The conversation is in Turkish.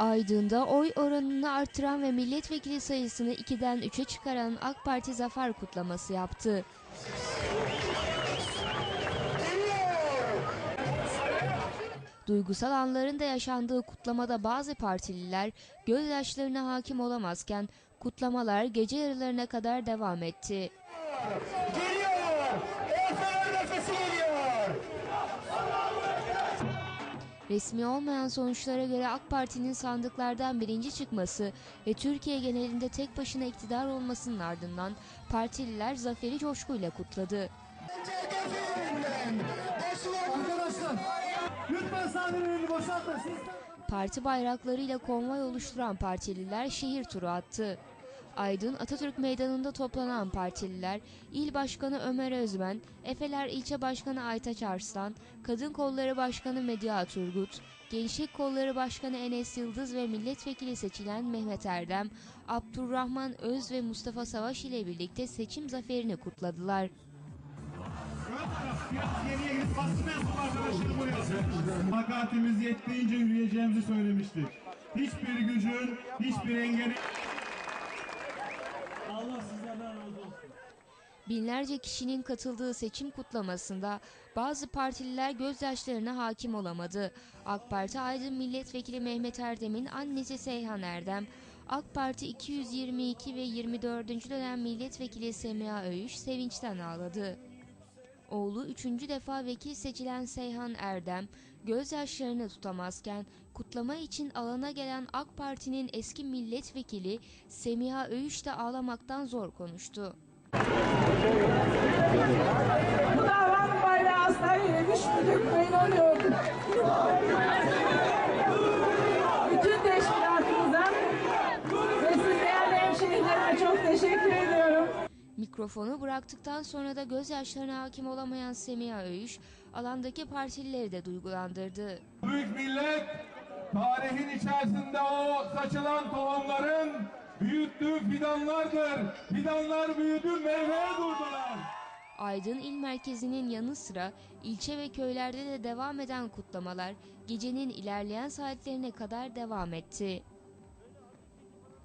Aydın'da oy oranını artıran ve milletvekili sayısını 2'den 3'e çıkaran AK Parti zafer kutlaması yaptı. Duygusal anların da yaşandığı kutlamada bazı partililer gözyaşlarına hakim olamazken kutlamalar gece yarılarına kadar devam etti. Geliyor! Geliyor! Resmi olmayan sonuçlara göre AK Parti'nin sandıklardan birinci çıkması ve Türkiye genelinde tek başına iktidar olmasının ardından partililer zaferi coşkuyla kutladı. Parti bayraklarıyla konvoy oluşturan partililer şehir turu attı. Aydın Atatürk Meydanı'nda toplanan partililer, İl Başkanı Ömer Özmen, Efeler İlçe Başkanı Aytaç Arslan, Kadın Kolları Başkanı Medya Turgut, Gençlik Kolları Başkanı Enes Yıldız ve milletvekili seçilen Mehmet Erdem, Abdurrahman Öz ve Mustafa Savaş ile birlikte seçim zaferini kutladılar. Takatimiz yettiğince yürüyeceğimizi söylemiştik. Hiçbir gücün, hiçbir engeli... Allah sizlerden razı olsun. Binlerce kişinin katıldığı seçim kutlamasında bazı partililer gözyaşlarına hakim olamadı. AK Parti Aydın Milletvekili Mehmet Erdem'in annesi Seyhan Erdem, AK Parti 222 ve 24. dönem milletvekili Semiha Öğüş sevinçten ağladı. Oğlu üçüncü defa vekil seçilen Seyhan Erdem gözyaşlarını tutamazken kutlama için alana gelen AK Parti'nin eski milletvekili Semiha Öğüş de ağlamaktan zor konuştu. Bu davanın bayrağı asla yere düşmeyecek ben inanıyorum. Bütün teşkilatımıza ve siz değerli hemşehrilerime çok teşekkür ediyorum. Mikrofonu bıraktıktan sonra da gözyaşlarına hakim olamayan Semiha Öğüş, alandaki partilileri de duygulandırdı. Büyük millet, tarihin içerisinde o saçılan tohumların büyüttüğü fidanlardır. Fidanlar büyüdü, meyveye durdular. Aydın il merkezinin yanı sıra ilçe ve köylerde de devam eden kutlamalar gecenin ilerleyen saatlerine kadar devam etti.